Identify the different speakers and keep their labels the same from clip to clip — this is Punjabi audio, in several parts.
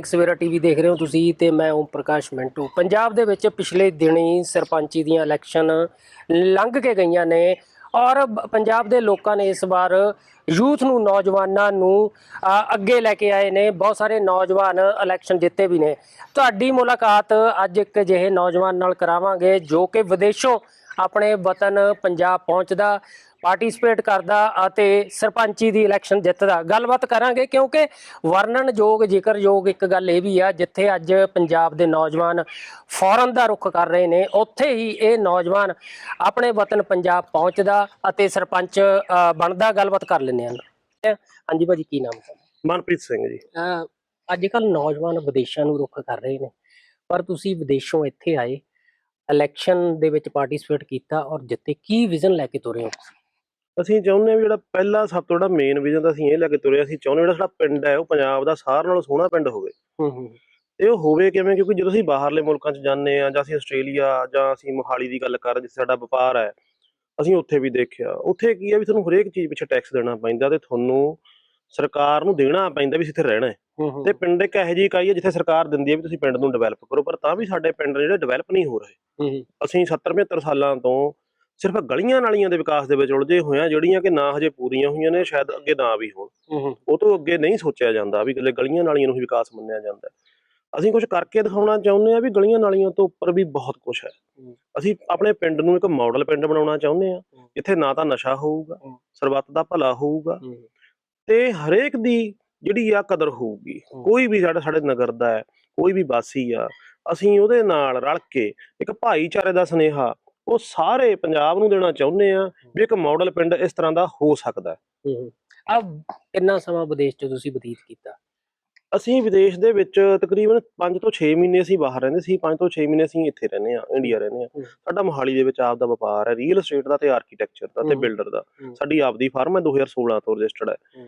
Speaker 1: ਦੈਨਿਕ ਸਵੇਰਾ ਟੀਵੀ ਦੇਖ ਰਹੇ ਹੋ ਤੁਸੀਂ ਤੇ ਮੈਂ ਓਮ ਪ੍ਰਕਾਸ਼ ਮਿੰਟੂ ਪੰਜਾਬ ਦੇ ਵਿੱਚ ਪਿਛਲੇ ਦਿਨੀ ਸਰਪੰਚੀ ਦੀਆਂ ਇਲੈਕਸ਼ਨ ਲੰਘ ਕੇ ਗਈਆਂ ਨੇ ਔਰ ਪੰਜਾਬ ਦੇ ਲੋਕਾਂ ਨੇ ਇਸ ਵਾਰ ਯੂਥ ਨੂੰ ਨੌਜਵਾਨਾਂ ਨੂੰ ਅੱਗੇ ਲੈ ਕੇ ਆਏ ਨੇ ਬਹੁਤ ਸਾਰੇ ਨੌਜਵਾਨ ਇਲੈਕਸ਼ਨ ਜਿੱਤੇ ਵੀ ਨੇ ਤੁਹਾਡੀ ਮੁਲਾਕਾਤ ਅੱਜ ਇੱਕ ਅਜਿਹੇ ਨੌਜਵਾਨ ਨਾਲ ਕਰਾਵਾਂਗੇ ਜੋ ਕਿ ਵਿਦੇਸ਼ੋਂ ਆਪਣੇ ਵਤਨ ਪੰਜਾਬ ਪਹੁੰਚਦਾ ਪਾਰਟਿਸਿਪੇਟ ਕਰਦਾ ਅਤੇ ਸਰਪੰਚੀ ਦੀ ਇਲੈਕਸ਼ਨ ਜਿੱਤਦਾ। ਗੱਲਬਾਤ ਕਰਾਂਗੇ ਕਿਉਂਕਿ ਵਰਣਨਯੋਗ ਜ਼ਿਕਰਯੋਗ ਇੱਕ ਗੱਲ ਇਹ ਵੀ ਆ ਜਿੱਥੇ ਅੱਜ ਪੰਜਾਬ ਦੇ ਨੌਜਵਾਨ ਫੌਰਨ ਦਾ ਰੁਖ ਕਰ ਰਹੇ ਨੇ ਉੱਥੇ ਹੀ ਇਹ ਨੌਜਵਾਨ ਆਪਣੇ ਵਤਨ ਪੰਜਾਬ ਪਹੁੰਚਦਾ ਅਤੇ ਸਰਪੰਚ ਬਣਦਾ। ਗੱਲਬਾਤ ਕਰ ਲੈਂਦੇ ਹਨ ਹਾਂਜੀ ਭਾਜੀ ਕੀ ਨਾਮ ਹੈ?
Speaker 2: ਮਨਪ੍ਰੀਤ ਸਿੰਘ ਜੀ।
Speaker 1: ਅੱਜ ਕੱਲ ਨੌਜਵਾਨ ਵਿਦੇਸ਼ਾਂ ਨੂੰ ਰੁਖ ਕਰ ਰਹੇ ਨੇ ਪਰ ਤੁਸੀਂ ਵਿਦੇਸ਼ੋਂ ਇੱਥੇ ਆਏ ਇਲੈਕਸ਼ਨ ਦੇ ਵਿੱਚ ਪਾਰਟਿਸਿਪੇਟ ਕੀਤਾ ਔਰ ਜਿੱਤੇ। ਕੀ ਵਿਜ਼ਨ ਲੈ ਕੇ ਤੁਰੇ ਹੋ?
Speaker 2: ਅਸੀਂ ਚਾਹੁੰਦੇ ਵੀ ਜਿਹੜਾ ਪਹਿਲਾ ਸਭ ਤੋਂ ਜਿਹੜਾ ਮੇਨ ਵਿਜ਼ਨ ਤਾਂ ਅਸੀਂ ਇਹ ਲੈ ਕੇ ਤੁਰੇ ਅਸੀਂ ਚਾਹੁੰਦੇ ਜਿਹੜਾ ਸਾਡਾ ਪਿੰਡ ਹੈ ਉਹ ਪੰਜਾਬ ਦਾ ਸਾਰਿਆਂ ਨਾਲੋਂ ਸੋਹਣਾ ਪਿੰਡ ਹੋਵੇ।
Speaker 1: ਹੂੰ ਹੂੰ
Speaker 2: ਉਹ ਹੋਵੇ ਕਿਵੇਂ? ਕਿਉਂਕਿ ਜਦੋਂ ਅਸੀਂ ਬਾਹਰਲੇ ਮੁਲਕਾਂ 'ਚ ਜਾਂਦੇ ਆ ਜਾਂ ਅਸੀਂ ਆਸਟ੍ਰੇਲੀਆ ਜਾਂ ਅਸੀਂ ਮੋਹਾਲੀ ਦੀ ਗੱਲ ਕਰ ਜਿੱਥੇ ਸਾਡਾ ਵਪਾਰ ਹੈ ਅਸੀਂ ਉੱਥੇ ਵੀ ਦੇਖਿਆ। ਉੱਥੇ ਕੀ ਹੈ ਵੀ ਤੁਹਾਨੂੰ ਹਰੇਕ ਚੀਜ਼ ਪਿੱਛੇ ਟੈਕਸ ਦੇਣਾ ਪੈਂਦਾ ਤੇ ਤੁਹਾਨੂੰ ਸਰਕਾਰ ਨੂੰ ਦੇਣਾ ਪੈਂਦਾ ਵੀ ਇੱਥੇ ਰਹਿਣਾ ਹੈ। ਤੇ ਪਿੰਡ ਇੱਕ ਇਹੋ ਜਿਹੀ ਇਕਾਈ ਹੈ ਜਿੱਥੇ ਸਰਕਾਰ ਦਿੰਦੀ ਹੈ ਵੀ ਤੁਸੀਂ ਪਿੰਡ ਨੂੰ ਡਿਵੈਲਪ ਕਰੋ ਪਰ ਤਾਂ ਵੀ ਸਾਡੇ ਪਿੰਡ ਜਿਹੜੇ ਡਿਵੈਲਪ ਨਹੀਂ ਹੋ ਰਹੇ। ਅਸੀਂ 70 75 ਸਾਲਾਂ ਤੋਂ ਸਿਰਫ ਗਲੀਆਂ ਨਾਲੀਆਂ ਦੇ ਵਿਕਾਸ ਦੇ ਵਿੱਚ ਉਲਝੇ ਹੋਏ ਆ ਜਿਹੜੀਆਂ ਕਿ ਨਾ ਹਜੇ ਪੂਰੀਆਂ ਹੋਈਆਂ ਨੇ ਸ਼ਾਇਦ ਅੱਗੇ ਨਾ ਵੀ ਹੋਣ ਉਹ ਤੋਂ ਅੱਗੇ ਨਹੀਂ ਸੋਚਿਆ ਜਾਂਦਾ ਵੀ ਇਕੱਲੇ ਗਲੀਆਂ ਨਾਲੀਆਂ ਨੂੰ ਹੀ ਵਿਕਾਸ ਮੰਨਿਆ ਜਾਂਦਾ। ਅਸੀਂ ਕੁਝ ਕਰਕੇ ਦਿਖਾਉਣਾ ਚਾਹੁੰਦੇ ਆ ਵੀ ਗਲੀਆਂ ਨਾਲੀਆਂ ਤੋਂ ਉੱਪਰ ਵੀ ਬਹੁਤ ਕੁਝ ਹੈ। ਅਸੀਂ ਆਪਣੇ ਪਿੰਡ ਨੂੰ ਇੱਕ ਮਾਡਲ ਪਿੰਡ ਬਣਾਉਣਾ ਚਾਹੁੰਦੇ ਆ। ਜਿੱਥੇ ਨਾ ਤਾਂ ਨਸ਼ਾ ਹੋਊਗਾ। ਸਰਬੱਤ ਦਾ ਭਲਾ ਹੋਊਗਾ ਤੇ ਹਰੇਕ ਦੀ ਜਿਹੜੀ ਆ ਕਦਰ ਹੋਊਗੀ। ਕੋਈ ਵੀ ਸਾਡਾ ਸਾਡੇ ਨਗਰ ਦਾ ਹੈ ਕੋਈ ਵੀ ਵਾਸੀ ਆ ਅਸੀਂ ਉਹਦੇ ਨਾਲ ਰਲ ਕੇ ਇੱਕ ਭਾਈਚਾਰੇ ਦਾ ਸੁਨੇਹਾ ਉਹ ਸਾਰੇ ਪੰਜਾਬ ਨੂੰ ਦੇਣਾ ਚਾਹੁੰਦੇ ਆ ਵੀ ਇੱਕ ਮਾਡਲ ਪਿੰਡ ਇਸ ਤਰ੍ਹਾਂ ਦਾ ਹੋ ਸਕਦਾ ਹੈ
Speaker 1: ਹੂੰ ਆ ਕਿੰਨਾ ਸਮਾਂ ਵਿਦੇਸ਼ 'ਚ ਤੁਸੀਂ ਬਤੀਤ ਕੀਤਾ
Speaker 2: ਅਸੀਂ ਵਿਦੇਸ਼ ਦੇ ਵਿੱਚ ਤਕਰੀਬਨ 5 ਤੋਂ 6 ਮਹੀਨੇ ਅਸੀਂ ਬਾਹਰ ਰਹਿੰਦੇ ਸੀ 5 ਤੋਂ 6 ਮਹੀਨੇ ਅਸੀਂ ਇੱਥੇ ਰਹਿੰਦੇ ਆ ਇੰਡੀਆ ਰਹਿੰਦੇ ਆ। ਸਾਡਾ ਮੋਹਾਲੀ ਦੇ ਵਿੱਚ ਆਪ ਦਾ ਵਪਾਰ ਹੈ ਰੀਅਲ ਏਸਟੇਟ ਦਾ ਤੇ ਆਰਕੀਟੈਕਚਰ ਦਾ ਤੇ। ਬਿਲਡਰ ਦਾ। ਸਾਡੀ ਆਪਦੀ ਫਰਮ ਹੈ 2016 ਤੋਂ ਰਜਿਸਟਰਡ ਹੈ।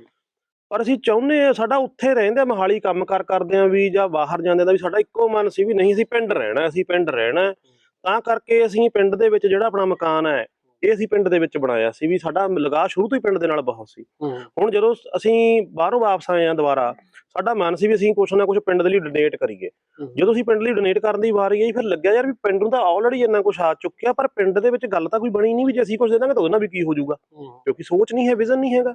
Speaker 2: ਪਰ ਅਸੀਂ ਚਾਹੁੰਦੇ ਆ ਸਾਡਾ ਉੱਥੇ ਰਹਿੰਦੇ ਮੋਹਾਲੀ ਕੰਮ ਕਾਰ ਕਰਦੇ ਆ ਵੀ ਜਾਂ ਬਾਹਰ ਜਾਂਦੇ ਦਾ ਵੀ ਸਾਡਾ ਇੱਕੋ ਮਨ ਸੀ ਵੀ ਨਹੀਂ ਅਸੀਂ ਪਿੰਡ ਰਹਿਣਾ ਅਸੀਂ ਪਿੰਡ ਰਹਿਣਾ। ਤਾਂ ਕਰਕੇ ਅਸੀਂ ਪਿੰਡ ਦੇ ਵਿੱਚ ਜਿਹੜਾ ਆਪਣਾ ਮਕਾਨ ਹੈ ਇਹ ਅਸੀਂ ਪਿੰਡ ਦੇ ਵਿੱਚ ਬਣਾਇਆ ਸੀ ਵੀ ਸਾਡਾ ਲਗਾਅ ਸ਼ੁਰੂ ਤੋਂ ਹੀ ਪਿੰਡ ਦੇ ਨਾਲ ਬਹੁਤ ਸੀ। ਹੁਣ ਜਦੋਂ ਅਸੀਂ ਬਾਹਰੋਂ ਵਾਪਸ ਆਏ ਆ ਦੁਬਾਰਾ ਸਾਡਾ ਮਨ ਸੀ ਵੀ ਅਸੀਂ ਕੁਛ ਨਾ ਕੁਛ ਪਿੰਡ ਦੇ ਲਈ ਡੋਨੇਟ ਕਰੀਏ। ਜਦੋਂ ਅਸੀਂ ਪਿੰਡ ਲਈ ਡੋਨੇਟ ਕਰਨ ਦੀ ਵਾਰੀ ਆਈ ਫਿਰ ਲੱਗਿਆ ਯਾਰ ਵੀ ਪਿੰਡ ਨੂੰ ਤਾਂ ਆਲਰੇਡੀ ਇੰਨਾ ਕੁਛ ਆ ਚੁੱਕਿਆ ਪਰ ਪਿੰਡ ਦੇ ਵਿੱਚ ਗੱਲ ਤਾਂ ਕੋਈ ਬਣੀ ਨਹੀਂ ਵੀ ਜੇ ਅਸੀਂ ਕੁਛ ਦੇ ਦਾਂਗੇ ਤਾਂ ਉਹਦੇ ਨਾਲ ਵੀ ਕੀ ਹੋ ਜਾਊਗਾ। ਕਿਉਂਕਿ ਸੋਚ ਨਹੀਂ ਹੈ ਵਿਜ਼ਨ ਨਹੀਂ ਹੈਗਾ।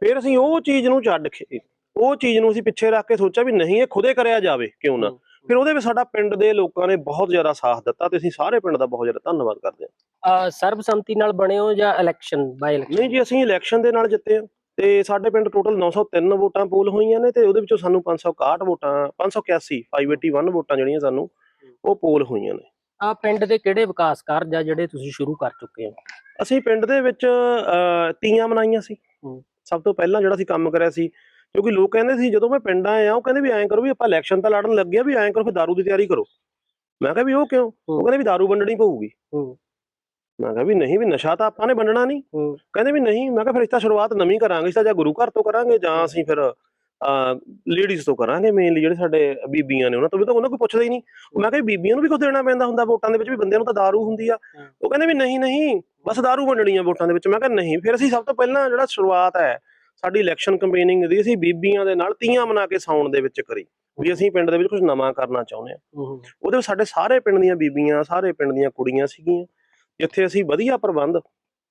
Speaker 2: ਫਿਰ ਅਸੀਂ ਉਹ ਚੀਜ਼ ਨੂੰ ਛੱਡ ਕੇ ਉਹ ਚੀਜ਼ ਨੂੰ ਅਸੀਂ ਪਿੱਛੇ ਰੱਖ ਕੇ ਸੋਚਿਆ ਵੀ ਨਹੀਂ ਇਹ ਖੁਦੇ ਕਰਿਆ ਜਾਵੇ ਕਿਉਂ ਨਾ। ਫਿਰ ਉਹਦੇ ਵਿੱਚ ਸਾਡਾ ਪਿੰਡ ਦੇ ਲੋਕਾਂ ਨੇ ਬਹੁਤ ਜ਼ਿਆਦਾ ਸਾਥ ਦਿੱਤਾ ਤੇ ਅਸੀਂ ਸਾਰੇ ਪਿੰਡ ਦਾ ਬਹੁਤ ਜ਼ਿਆਦਾ ਧੰਨਵਾਦ ਕਰਦੇ ਹਾਂ।
Speaker 1: ਆ ਸਰਬਸੰਮਤੀ ਨਾਲ ਬਣੇ ਹੋ ਜਾਂ ਇਲੈਕਸ਼ਨ ਬਾਈ ਇਲੈਕਸ਼ਨ
Speaker 2: ਨਹੀਂ ਜੀ ਅਸੀਂ ਇਲੈਕਸ਼ਨ ਦੇ ਨਾਲ ਜਿੱਤੇ ਹਾਂ ਤੇ ਸਾਡੇ ਪਿੰਡ ਟੋਟਲ 903 ਵੋਟਾਂ ਪੋਲ ਹੋਈਆਂ ਨੇ ਤੇ ਉਹਦੇ ਵਿੱਚੋਂ ਸਾਨੂੰ 561 ਵੋਟਾਂ 581 581 ਵੋਟਾਂ ਜਿਹੜੀਆਂ ਸਾਨੂੰ ਉਹ ਪੋਲ ਹੋਈਆਂ ਨੇ।
Speaker 1: ਆ ਪਿੰਡ ਦੇ ਕਿਹੜੇ ਵਿਕਾਸ ਕਾਰਜ ਆ ਜਿਹੜੇ ਤੁਸੀਂ ਸ਼ੁਰੂ ਕਰ ਚੁੱਕੇ ਹੋ?
Speaker 2: ਅਸੀਂ ਪਿੰਡ ਦੇ ਵਿੱਚ ਤੀਆਂ ਮਨਾਈਆਂ ਸੀ। ਸਭ ਤੋਂ ਪਹਿਲਾਂ ਜਿਹੜਾ ਅਸੀਂ ਕੰਮ ਕਰਿਆ ਸੀ ਕਿਉਂਕਿ ਲੋਕ ਕਹਿੰਦੇ ਸੀ ਜਦੋਂ ਮੈਂ ਪਿੰਡ ਆਇਆ ਉਹ ਕਹਿੰਦੇ ਵੀ ਐਂ ਕਰੋ ਵੀ ਆਪਾਂ ਇਲੈਕਸ਼ਨ ਤਾਂ ਲੜਨ ਲੱਗੇ ਆ ਵੀ ਐਂ ਕਰੋ ਫਿਰ ਦਾਰੂ ਦੀ ਤਿਆਰੀ ਕਰੋ। ਮੈਂ ਕਿਹਾ ਵੀ ਉਹ ਕਿਉਂ? ਉਹ ਕਹਿੰਦੇ ਵੀ ਦਾਰੂ ਵੰਡਣੀ ਪਊਗੀ। ਮੈਂ ਕਿਹਾ ਵੀ ਨਹੀਂ ਵੀ ਨਸ਼ਾ ਤਾਂ ਆਪਾਂ ਨੇ ਵੰਡਣਾ ਨਹੀਂ। ਕਹਿੰਦੇ ਵੀ ਨਹੀਂ ਮੈਂ ਕਿਹਾ ਫਿਰ ਇਸ ਤਾਂ ਸ਼ੁਰੂਆਤ ਨਵੀਂ ਕਰਾਂਗੇ ਇਸ ਤਾਂ ਜਾਂ ਗੁਰੂ ਘਰ ਤੋਂ ਕਰਾਂਗੇ ਜਾਂ ਅਸੀਂ ਫਿਰ ਲੇਡੀਜ਼ ਤੋਂ ਕਰਾਂਗੇ ਮੇਨਲੀ ਜਿਹੜੇ ਸਾਡੇ ਬੀਬੀਆਂ ਨੇ ਉਹਨਾਂ ਤੋਂ ਵੀ ਤਾਂ ਉਹਨਾਂ ਕੋਈ ਪੁੱਛਦਾ ਹੀ ਨਹੀਂ। ਮੈਂ ਕਿਹਾ ਬੀਬੀਆਂ ਨੂੰ ਵੀ ਕੁਝ ਦੇਣਾ ਪੈਂਦਾ ਹੁੰਦਾ ਵੋਟਾਂ ਦੇ ਵਿੱਚ ਵੀ ਬੰਦਿਆਂ ਨੂੰ ਤਾਂ ਦਾਰੂ ਹੁੰਦੀ ਆ। ਉਹ ਕਹਿੰਦੇ ਵੀ ਨਹੀਂ ਨਹੀਂ ਬਸ ਦਾਰੂ ਵੰਡਣੀ ਆ ਵੋਟਾਂ ਦੇ ਵਿੱਚ। ਮੈਂ ਕਿਹਾ ਨਹੀਂ ਫਿਰ ਅਸੀਂ ਸਭ ਤੋਂ ਪਹਿਲਾਂ ਜਿਹੜਾ ਸ਼ੁਰੂਆਤ ਹੈ ਸਾਡੀ ਇਲੈਕਸ਼ਨ ਕੈਂਪੇਨਿੰਗ ਦੀ ਅਸੀਂ ਬੀਬੀਆਂ ਦੇ ਨਾਲ ਤੀਆਂ ਮਨਾ ਕੇ ਸਾਉਣ ਦੇ ਵਿੱਚ ਕਰੀ ਵੀ ਅਸੀਂ ਪਿੰਡ ਦੇ ਵਿੱਚ ਕੁਝ ਨਵਾਂ ਕਰਨਾ ਚਾਹੁੰਦੇ ਹਾਂ
Speaker 1: ਹੂੰ।
Speaker 2: ਉਹਦੇ ਵਿੱਚ ਸਾਡੇ ਸਾਰੇ ਪਿੰਡ ਦੀਆਂ ਬੀਬੀਆਂ ਸਾਰੇ ਪਿੰਡ ਦੀਆਂ ਕੁੜੀਆਂ ਸੀਗੀਆਂ ਜਿੱਥੇ ਅਸੀਂ ਵਧੀਆ ਪ੍ਰਬੰਧ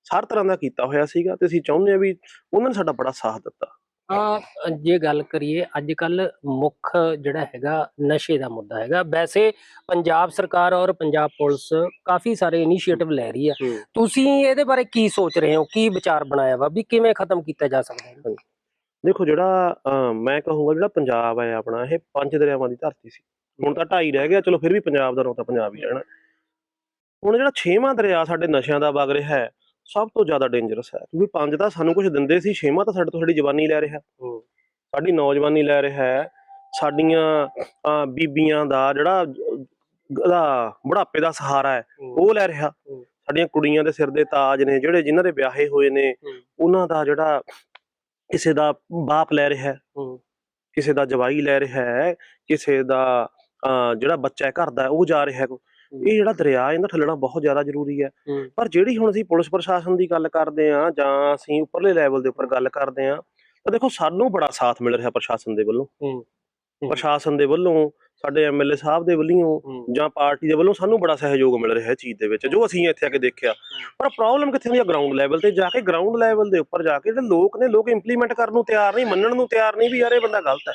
Speaker 2: ਹਰ ਤਰ੍ਹਾਂ ਦਾ ਕੀਤਾ ਹੋਇਆ ਸੀਗਾ ਤੇ ਅਸੀਂ ਚਾਹੁੰਦੇ ਹਾਂ ਵੀ ਉਹਨਾਂ ਨੇ ਸਾਡਾ ਬੜਾ ਸਾਥ ਦਿੱਤਾ।
Speaker 1: ਆ ਜੇ ਗੱਲ ਕਰੀਏ ਅੱਜ ਕੱਲ ਮੁੱਖ ਜਿਹੜਾ ਹੈਗਾ ਨਸ਼ੇ ਦਾ ਮੁੱਦਾ ਹੈਗਾ। ਵੈਸੇ ਪੰਜਾਬ ਸਰਕਾਰ ਔਰ ਪੰਜਾਬ ਪੁਲਿਸ ਕਾਫੀ ਸਾਰੇ ਇਨੀਸ਼ੀਏਟਿਵ ਲੈ ਰਹੀ ਹੈ। ਤੁਸੀਂ ਇਹਦੇ ਬਾਰੇ ਕੀ ਸੋਚ ਰਹੇ ਹੋ? ਕੀ ਵਿਚਾਰ ਬਣਾਇਆ ਵਾ? ਵੀ ਕਿਵੇਂ ਖਤਮ ਕੀਤਾ ਜਾ ਸਕਦਾ ਹੈ?
Speaker 2: ਦੇਖੋ ਜਿਹੜਾ ਮੈਂ ਕਹੂੰਗਾ ਜਿਹੜਾ ਪੰਜਾਬ ਹੈ ਆਪਣਾ ਇਹ ਪੰਜ ਦਰਿਆਵਾਂ ਦੀ ਧਰਤੀ ਸੀ। ਹੁਣ ਤਾਂ ਢਾਈ ਰਹਿ ਗਿਆ ਚਲੋ ਫਿਰ ਵੀ ਪੰਜਾਬ ਦਾ ਨਾਂ ਤਾਂ ਪੰਜਾਬ ਹੀ ਰਹਿਣਾ। ਹੁਣ ਜਿਹੜਾ ਛੇਵਾਂ ਦਰਿਆ ਸਾਡੇ ਨਸ਼ਿਆਂ ਦਾ ਵਗ ਰਿਹਾ ਹੈ ਸਭ ਤੋਂ ਜ਼ਿਆਦਾ ਡੇਂਜਰਸ ਹੈ ਕਿਉਂਕਿ ਪੰਜ ਤਾਂ ਸਾਨੂੰ ਕੁਝ ਦਿੰਦੇ ਸੀ ਛੇਵਾਂ ਤਾਂ ਸਾਡੇ ਤੋਂ ਸਾਡੀ ਜਵਾਨੀ ਲੈ ਰਿਹਾ। ਸਾਡੀ ਨੌਜਵਾਨੀ ਲੈ ਰਿਹਾ ਹੈ ਸਾਡੀਆਂ ਬੀਬੀਆਂ ਦਾ ਜਿਹੜਾ ਉਹਦਾ ਬੁਢਾਪੇ ਦਾ ਸਹਾਰਾ ਹੈ ਉਹ ਲੈ ਰਿਹਾ। ਸਾਡੀਆਂ ਕੁੜੀਆਂ ਦੇ ਸਿਰ ਦੇ ਤਾਜ ਨੇ ਜਿਹੜੇ ਜਿਨ੍ਹਾਂ ਦੇ ਵਿਆਹੇ ਹੋਏ ਨੇ। ਉਹਨਾਂ ਦਾ ਜਿਹੜਾ ਕਿਸੇ ਦਾ ਬਾਪ ਲੈ ਰਿਹਾ ਕਿਸੇ ਦਾ ਜਵਾਈ ਲੈ ਰਿਹਾ ਹੈ ਕਿਸੇ ਦਾ ਜਿਹੜਾ ਬੱਚਾ ਹੈ ਘਰ ਦਾ ਉਹ ਜਾ ਰਿਹਾ ਹੈ ਇਹ ਜਿਹੜਾ ਦਰਿਆ ਇਹਦਾ ਠੱਲਣਾ ਬਹੁਤ ਜ਼ਿਆਦਾ ਜ਼ਰੂਰੀ ਹੈ। ਪਰ ਜਿਹੜੀ ਹੁਣ ਅਸੀਂ ਪੁਲਿਸ ਪ੍ਰਸ਼ਾਸਨ ਦੀ ਗੱਲ ਕਰਦੇ ਆ ਜਾਂ ਅਸੀਂ ਉੱਪਰਲੇ ਲੈਵਲ ਦੇ ਉੱਪਰ ਗੱਲ ਕਰਦੇ ਆ ਤਾਂ ਦੇਖੋ ਸਾਨੂੰ ਬੜਾ ਸਾਥ ਮਿਲ ਰਿਹਾ ਪ੍ਰਸ਼ਾਸਨ ਦੇ ਵੱਲੋਂ। ਪ੍ਰਸ਼ਾਸਨ ਦੇ ਵੱਲੋਂ ਸਾਡੇ ਐਮਐਲਏ ਸਾਹਿਬ ਦੇ ਵੱਲੋਂ ਜਾਂ ਪਾਰਟੀ ਦੇ ਵੱਲੋਂ ਸਾਨੂੰ ਬੜਾ ਸਹਿਯੋਗ ਮਿਲ ਰਿਹਾ ਹੈ ਚੀਜ਼ ਦੇ ਵਿੱਚ ਜੋ ਅਸੀਂ ਇੱਥੇ ਆ ਕੇ ਦੇਖਿਆ। ਪਰ ਪ੍ਰੋਬਲਮ ਕਿੱਥੇ ਹੁੰਦੀ ਹੈ ਗਰਾਊਂਡ ਲੈਵਲ ਤੇ? ਜਾ ਕੇ ਗਰਾਊਂਡ ਲੈਵਲ ਦੇ ਉੱਪਰ ਜਾ ਕੇ ਜਿਹੜੇ ਲੋਕ ਨੇ ਲੋਕ ਇੰਪਲੀਮੈਂਟ ਕਰਨ ਨੂੰ ਤਿਆਰ ਨਹੀਂ ਮੰਨਣ ਨੂੰ ਤਿਆਰ ਨਹੀਂ ਵੀ ਯਾਰ ਇਹ ਬੰਦਾ ਗਲਤ ਹੈ।